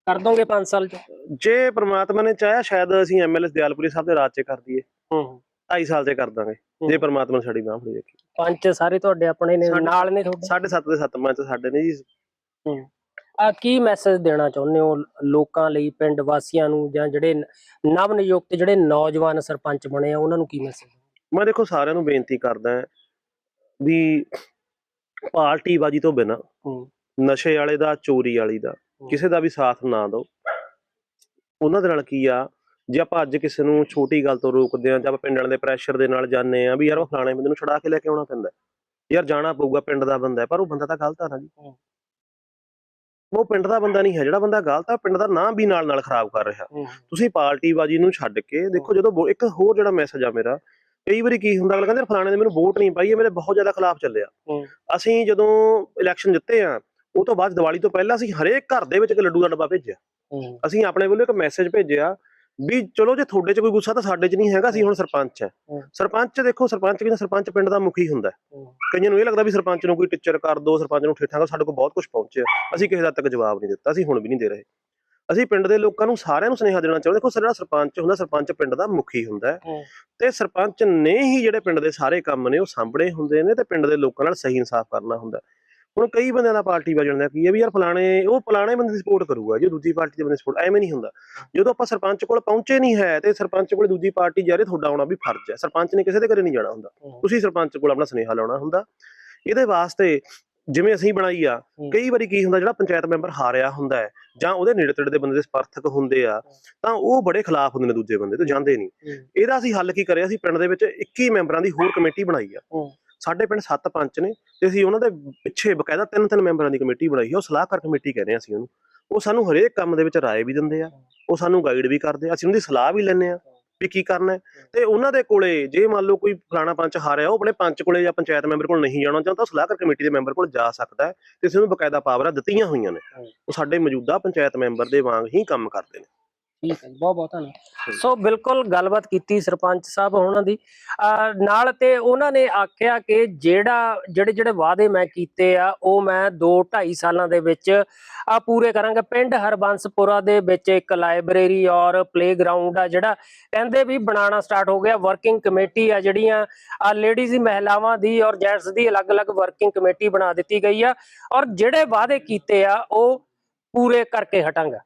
Speaker 1: ਕਰ ਦੋਗੇ 5 ਸਾਲ ਚ?
Speaker 2: ਜੇ ਪ੍ਰਮਾਤਮਾ ਨੇ ਚਾਹਿਆ ਸ਼ਾਇਦ ਅਸੀਂ ਐਮਐਲਏ ਦਿਆਲਪੁਰੀ ਸਾਹਿਬ ਦੇ ਰਾਜ 'ਚ ਕਰ ਦਈਏ।
Speaker 1: ਹੂੰ
Speaker 2: 2.5 ਸਾਲ 'ਚ ਕਰ ਦਾਂਗੇ। ਜੇ ਪ੍ਰਮਾਤਮਾ ਨੇ ਸਾਡੀ ਬਾਂਹ ਫੜੀ ਰੱਖੀ।
Speaker 1: ਪੰਜ ਸਾਰੇ ਤੁਹਾਡੇ ਆਪਣੇ ਨੇ ਨਾਲ ਨੇ ਤੁਹਾਡੇ?
Speaker 2: ਸਾਢੇ ਸੱਤ ਦੇ ਸੱਤ ਚ ਸਾਡੇ ਨੇ ਜੀ।
Speaker 1: ਆ ਕੀ ਮੈਸੇਜ ਦੇਣਾ ਚਾਹੁੰਦੇ ਹੋ ਲੋਕਾਂ ਲਈ ਪਿੰਡ ਵਾਸੀਆਂ ਨੂੰ ਜਾਂ ਜਿਹੜੇ ਨਵ ਨਿਯੁਕਤ ਜਿਹੜੇ ਨੌਜਵਾਨ ਸਰਪੰਚ ਬਣੇ ਆ ਉਹਨਾਂ ਨੂੰ ਕੀ ਮੈਸੇਜ
Speaker 2: ਮੈਂ ਦੇਖੋ ਸਾਰਿਆਂ ਨੂੰ ਬੇਨਤੀ ਕਰਦਾ ਹਾਂ ਵੀ ਪਾਰਟੀ ਬਾਜੀ ਤੋਂ ਬਿਨਾ
Speaker 1: ਹੂੰ।
Speaker 2: ਨਸ਼ੇ ਵਾਲੇ ਦਾ ਚੋਰੀ ਵਾਲੀ ਦਾ ਕਿਸੇ ਦਾ ਵੀ ਸਾਥ ਨਾ ਦਿਓ। ਉਹਨਾਂ ਦੇ ਨਾਲ ਕੀ ਆ ਜੇ ਆਪਾਂ ਅੱਜ ਕਿਸੇ ਨੂੰ ਛੋਟੀ ਗੱਲ ਤੋਂ ਰੋਕਦੇ ਆ ਜਾਂ ਆਪਾਂ ਪਿੰਡ ਵਾਲਿਆਂ ਦੇ ਪ੍ਰੈਸ਼ਰ ਦੇ ਨਾਲ ਜਾਂਦੇ ਆ ਵੀ ਯਾਰ ਉਹ ਫਲਾਣੇ ਬੰਦੇ ਨੂੰ ਛੁਡਾ ਕੇ ਲੈ ਕੇ ਆਉਣਾ ਪੈਂਦਾ ਯਾਰ ਜਾਣਾ ਪਊਗਾ ਪਿੰਡ ਦਾ ਬੰਦਾ ਪਰ ਉਹ ਬੰਦਾ ਤਾਂ ਗਲਤ ਆ ਨਾ ਜੀ। ਉਹ ਪਿੰਡ ਦਾ ਬੰਦਾ ਨਹੀਂ ਹੈ ਜਿਹੜਾ ਬੰਦਾ ਗਲਤ ਆ ਪਿੰਡ ਦਾ ਨਾਮ ਵੀ ਨਾਲ ਨਾਲ ਖਰਾਬ ਕਰ ਰਿਹਾ। ਤੁਸੀਂ ਪਾਰਟੀਬਾਜ਼ੀ ਨੂੰ ਛੱਡ ਕੇ ਦੇਖੋ ਜਦੋਂ ਇੱਕ ਹੋਰ ਜਿਹੜਾ ਮੈਸੇਜ ਆ ਮੇਰਾ ਕਈ ਵਾਰੀ ਕੀ ਹੁੰਦਾ ਅਗਲਾ ਕਹਿੰਦੇ ਫਲਾਣੇ ਨੇ ਮੈਨੂੰ ਵੋਟ ਨਹੀਂ ਪਾਈ ਇਹ ਮੇਰੇ ਬਹੁਤ ਜ਼ਿਆਦਾ ਖਿਲਾਫ ਚੱਲਿਆ। ਅਸੀਂ ਜਦੋਂ ਇਲੈਕਸ਼ਨ ਜਿੱਤੇ ਆ ਉਹ ਤੋਂ ਬਾਅਦ ਦੀਵਾਲੀ ਤੋਂ ਪਹਿਲਾਂ ਅਸੀਂ ਹਰੇਕ ਘਰ ਦੇ ਵਿੱਚ ਇੱਕ ਲੱਡੂ ਦਾ ਡੱਬਾ ਭੇਜਿਆ। ਅਸੀਂ ਆਪਣੇ ਵੱਲੋਂ ਇੱਕ ਮੈਸੇਜ ਭੇਜਿਆ ਵੀ ਚਲੋ ਜੇ ਤੁਹਾਡੇ 'ਚ ਕੋਈ ਗੁੱਸਾ ਤਾਂ ਸਾਡੇ 'ਚ ਨਹੀਂ ਹੈਗਾ ਅਸੀਂ ਹੁਣ ਸਰਪੰਚ ਹੈ। ਸਰਪੰਚ ਦੇਖੋ ਸਰਪੰਚ ਵੀ ਨਾ ਸਰਪੰਚ ਪਿੰਡ ਦਾ ਮੁਖੀ ਹੁੰਦਾ। ਕਈਆਂ ਨੂੰ ਇਹ ਲੱਗਦਾ ਵੀ ਸਰਪੰਚ ਨੂੰ ਕੋਈ ਟੀਚਰ ਕਰ ਦੋ ਸਰਪੰਚ ਨੂੰ ਠੇਠਾਂ ਸਾਡੇ ਕੋਲ ਬਹੁਤ ਕੁਝ ਪਹੁੰਚਿਆ। ਅਸੀਂ ਕਿਸੇ ਦਾ ਤੱਕ ਜਵਾਬ ਨਹੀਂ ਦਿੱਤਾ ਅਸੀਂ ਹੁਣ ਵੀ ਨਹੀਂ ਦੇ ਰਹੇ। ਅਸੀਂ ਪਿੰਡ ਦੇ ਲੋਕਾਂ ਨੂੰ ਸਾਰਿਆਂ ਨੂੰ ਸੁਨੇਹਾ ਦੇਣਾ ਚਾਹੁੰਦੇ ਦੇਖੋ ਜਿਹੜਾ ਸਰਪੰਚ ਹੁੰਦਾ ਸਰਪੰਚ ਪਿੰਡ ਦਾ ਮੁਖੀ ਹੁੰਦਾ। ਤੇ ਸਰਪੰਚ ਨੇ ਹੀ ਜਿਹੜੇ ਪਿੰਡ ਦੇ ਸਾਰੇ ਕੰਮ ਨੇ ਉਹ ਸਾਂਭਣੇ ਹੁੰਦੇ ਨੇ ਤੇ ਪਿੰਡ ਦੇ ਲੋਕਾਂ ਨਾਲ ਸਹੀ ਇਨਸਾਫ ਕਰਨਾ ਹੁੰਦਾ। ਹੁਣ ਕਈ ਬੰਦਿਆਂ ਦਾ ਪਾਰਟੀ ਵਜਣ ਦਾ ਕੀ ਹੈ ਵੀ ਯਾਰ ਫਲਾਣੇ ਉਹ ਫਲਾਣੇ ਬੰਦੇ ਦੀ ਸਪੋਰਟ ਕਰੂਗਾ ਜੇ ਦੂਜੀ ਪਾਰਟੀ ਦੇ ਬੰਦੇ ਸਪੋਰਟ ਐਵੇਂ ਨਹੀਂ ਹੁੰਦਾ। ਜਦੋਂ ਆਪਾਂ ਸਰਪੰਚ ਕੋਲ ਪਹੁੰਚੇ ਨਹੀਂ ਹੈ ਤੇ ਸਰਪੰਚ ਕੋਲ ਦੂਜੀ ਪਾਰਟੀ ਜਾ ਰਹੀ ਤੁਹਾਡਾ ਆਉਣਾ ਵੀ ਫਰਜ਼ ਹੈ। ਸਰਪੰਚ ਨੇ ਕਿਸੇ ਦੇ ਘਰੇ ਨਹੀਂ ਜਾਣਾ ਹੁੰਦਾ। ਤੁਸੀਂ ਸਰਪੰਚ ਕੋਲ ਆਪਣਾ ਸੁਨੇਹਾ ਲਾਉਣਾ ਹੁੰਦਾ। ਇਹਦੇ ਵਾਸਤੇ ਜਿਵੇਂ ਅਸੀਂ ਬਣਾਈ ਆ। ਕਈ ਵਾਰੀ ਕੀ ਹੁੰਦਾ ਜਿਹੜਾ ਪੰਚਾਇਤ ਮੈਂਬਰ ਹਾਰਿਆ ਹੁੰਦਾ ਹੈ ਜਾਂ ਉਹਦੇ ਨੇੜੇ ਤੇੜੇ ਦੇ ਬੰਦੇ ਦੇ ਸਮਰਥਕ ਹੁੰਦੇ ਆ ਤਾਂ ਉਹ ਬੜੇ ਖਿਲਾਫ ਹੁੰਦੇ ਨੇ ਦੂਜੇ ਬੰਦੇ ਤੋਂ ਜਾਂਦੇ ਨਹੀਂ। ਇਹਦਾ ਅਸੀਂ ਹੱਲ ਕੀ ਕਰਿਆ? ਅਸੀਂ ਪਿੰਡ ਦੇ ਵਿੱਚ 21 ਮੈਂਬਰਾਂ ਦੀ ਹੋਰ ਕਮੇਟੀ ਬਣਾਈ ਆ। ਸਾਡੇ ਪਿੰਡ ਸੱਤ ਪੰਚ ਨੇ ਤੇ ਅਸੀਂ ਉਹਨਾਂ ਦੇ ਪਿੱਛੇ ਬਕਾਇਦਾ ਤਿੰਨ ਤਿੰਨ ਮੈਂਬਰਾਂ ਦੀ ਕਮੇਟੀ ਬਣਾਈ ਆ ਉਹ ਸਲਾਹਕਾਰ ਕਮੇਟੀ ਕਹਿੰਦੇ ਆ ਅਸੀਂ ਉਹਨੂੰ। ਉਹ ਸਾਨੂੰ ਹਰੇਕ ਕੰਮ ਦੇ ਵਿੱਚ ਰਾਏ ਵੀ ਦਿੰਦੇ ਆ, ਉਹ ਸਾਨੂੰ ਗਾਈਡ ਵੀ ਕਰਦੇ ਆ, ਅਸੀਂ ਉਹਦੀ ਸਲਾਹ ਵੀ ਲੈਂਦੇ ਆ ਵੀ ਕੀ ਕਰਨਾ ਤੇ ਉਹਨਾਂ ਦੇ ਕੋਲੇ ਜੇ ਮੰਨ ਲਓ ਕੋਈ ਫਲਾਣਾ ਪੰਚ ਹਾਰਿਆ, ਉਹ ਆਪਣੇ ਪੰਚ ਕੋਲੇ ਜਾਂ ਪੰਚਾਇਤ ਮੈਂਬਰ ਕੋਲ ਨਹੀਂ ਜਾਣਾ ਚਾਹੁੰਦਾ ਉਹ ਸਲਾਹਕਾਰ ਕਮੇਟੀ ਦੇ ਮੈਂਬਰ ਕੋਲ ਜਾ ਸਕਦਾ ਹੈ ਤੇ ਅਸੀਂ ਉਹਨੂੰ ਬਕਾਇਦਾ ਪਾਵਰਾਂ ਦਿੱਤੀਆਂ ਹੋਈਆਂ ਨੇ। ਉਹ ਸਾਡੇ ਮੌਜੂਦਾ ਪੰਚਾਇਤ ਮੈਂਬਰ ਦੇ ਵਾਂਗ ਹੀ ਕੰਮ ਕਰਦੇ ਨੇ।
Speaker 1: ਠੀਕ ਹੈ ਜੀ, ਬਹੁਤ ਬਹੁਤ ਧੰਨਵਾਦ। ਸੋ ਬਿਲਕੁਲ ਗੱਲਬਾਤ ਕੀਤੀ ਸਰਪੰਚ ਸਾਹਿਬ ਉਹਨਾਂ ਦੀ। ਨਾਲ ਤੇ ਉਹਨਾਂ ਨੇ ਆਖਿਆ ਕਿ ਜਿਹੜਾ ਜਿਹੜੇ ਜਿਹੜੇ ਵਾਅਦੇ ਮੈਂ ਕੀਤੇ ਆ ਉਹ ਮੈਂ 2 2.5 ਸਾਲਾਂ ਦੇ ਵਿੱਚ ਆ ਪੂਰੇ ਕਰਾਂਗਾ। ਪਿੰਡ ਹਰਬੰਸਪੁਰਾ ਦੇ ਵਿੱਚ ਇੱਕ ਲਾਇਬ੍ਰੇਰੀ ਔਰ ਪਲੇਗਰਾਉਂਡ ਆ ਜਿਹੜਾ ਕਹਿੰਦੇ ਵੀ ਬਣਾਉਣਾ ਸਟਾਰਟ ਹੋ ਗਿਆ। ਵਰਕਿੰਗ ਕਮੇਟੀ ਆ ਜਿਹੜੀਆਂ ਆ ਲੇਡੀਜ਼ ਦੀ ਮਹਿਲਾਵਾਂ ਦੀ ਔਰ ਜੈਂਟਸ ਦੀ ਅਲੱਗ-ਅਲੱਗ ਵਰਕਿੰਗ ਕਮੇਟੀ ਬਣਾ ਦਿੱਤੀ ਗਈ ਆ। ਔਰ ਜਿਹੜੇ ਵਾਅਦੇ ਕੀਤੇ ਆ ਉਹ ਪੂਰੇ ਕਰਕੇ ਹਟਾਂਗਾ।